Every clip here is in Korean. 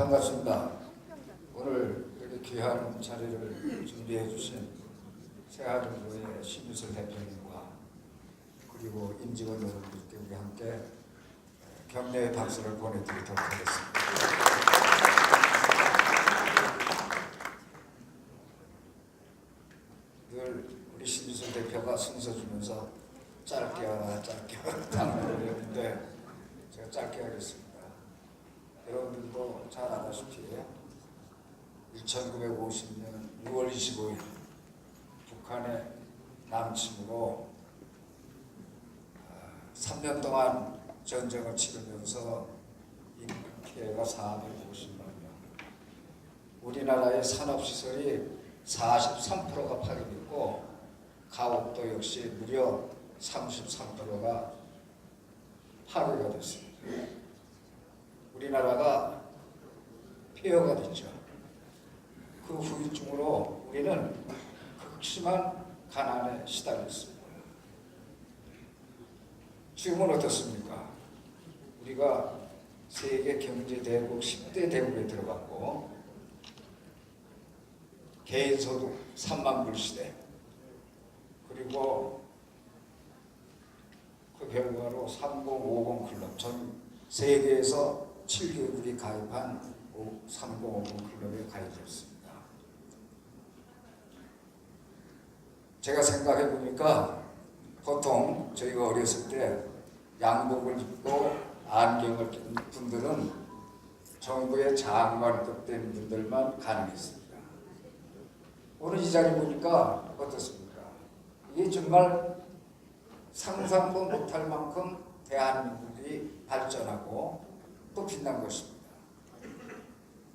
반갑습니다. 오늘 이렇게 귀한 자리를 준비해 주신 새하른교회 신유설 대표님과 그리고 임직원 여러분들께 함께 격려의 박수를 보내드리도록 하겠습니다. 늘 우리 신유설 대표가 순서 주면서 짧게 하라 짧게 하라 그랬는데 제가 짧게 하겠습니다. 여러분들도 잘 아다시피 1950년 6월 25일 북한의 남침으로 3년 동안 전쟁을 치르면서 인명 피해가 450만 명. 우리나라의 산업시설이 43%가 파괴됐고 가옥도 역시 무려 33%가 파괴가 됐습니다. 우리나라가 폐허가 됐죠. 그 후유증으로 우리는 극심한 가난에 시달렸습니다. 지금은 어떻습니까? 우리가 세계 경제 대국 10대 대국에 들어갔고 개인 소득 3만 불 시대 그리고 그 결과로 3050 클럽 전 세계에서 7개국이 가입한 3050 클럽에 가입했습니다. 제가 생각해 보니까 보통 저희가 어렸을 때 양복을 입고 안경을 낀 분들은 정부의 장관급 된 분들만 가능했습니다. 오늘 이 자리 보니까 어떻습니까? 이게 정말 상상도 못할 만큼 대한민국이 발전하고 또 빛난 것입니다.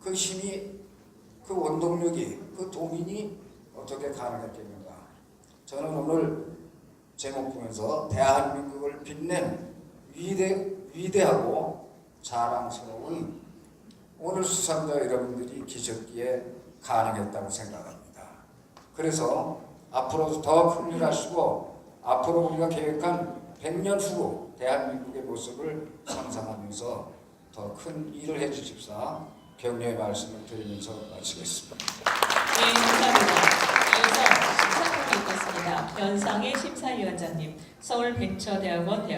그 힘이, 그 원동력이, 그 동인이 어떻게 가능했겠는가? 저는 오늘 제목 보면서 대한민국을 빛낸 위대, 위대하고 자랑스러운 오늘 수상자 여러분들이 계셨기에 가능했다고 생각합니다. 그래서 앞으로도 더큰일 하시고 앞으로 우리가 계획한 100년 후 대한민국의 모습을 상상하면서 더 큰 일을 해주십사 격려의 말씀을 드리면서 마치겠습니다. 네, 감사합니다. 이어서 심사평이 있겠습니다. 연상의 심사위원장님, 서울 벤처대학원 대학